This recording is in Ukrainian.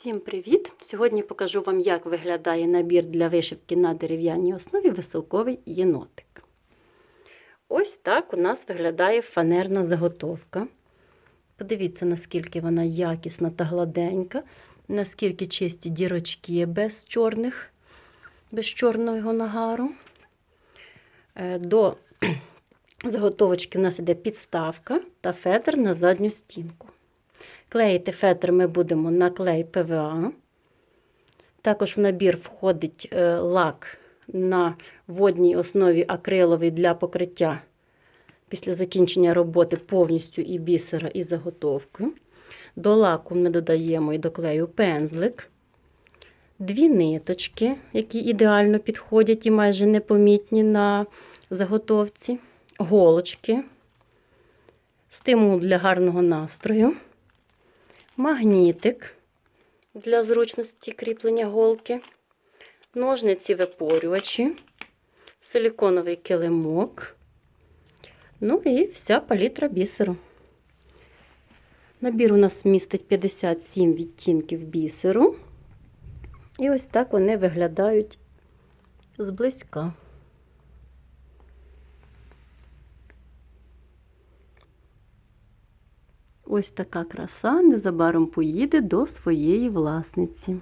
Всім привіт! Сьогодні покажу вам, як виглядає набір для вишивки на дерев'яній основі веселковий єнотик. Ось так у нас виглядає фанерна заготовка. Подивіться, наскільки вона якісна та гладенька, наскільки чисті дірочки без чорних, без чорного нагару. Е, До заготовочки у нас іде підставка та фетр на задню стінку. Клеїти фетр ми будемо на клей ПВА. Також в набір входить е, лак на водній основі акриловий для покриття після закінчення роботи повністю і бісера, і заготовки. До лаку ми додаємо і до клею пензлик, дві ниточки, які ідеально підходять і майже непомітні на заготовці, голочки, стимул для гарного настрою магнітик для зручності кріплення голки, ножниці випорювачі, силіконовий килимок, ну і вся палітра бісеру. Набір у нас містить 57 відтінків бісеру. І ось так вони виглядають зблизька. Ось така краса незабаром поїде до своєї власниці.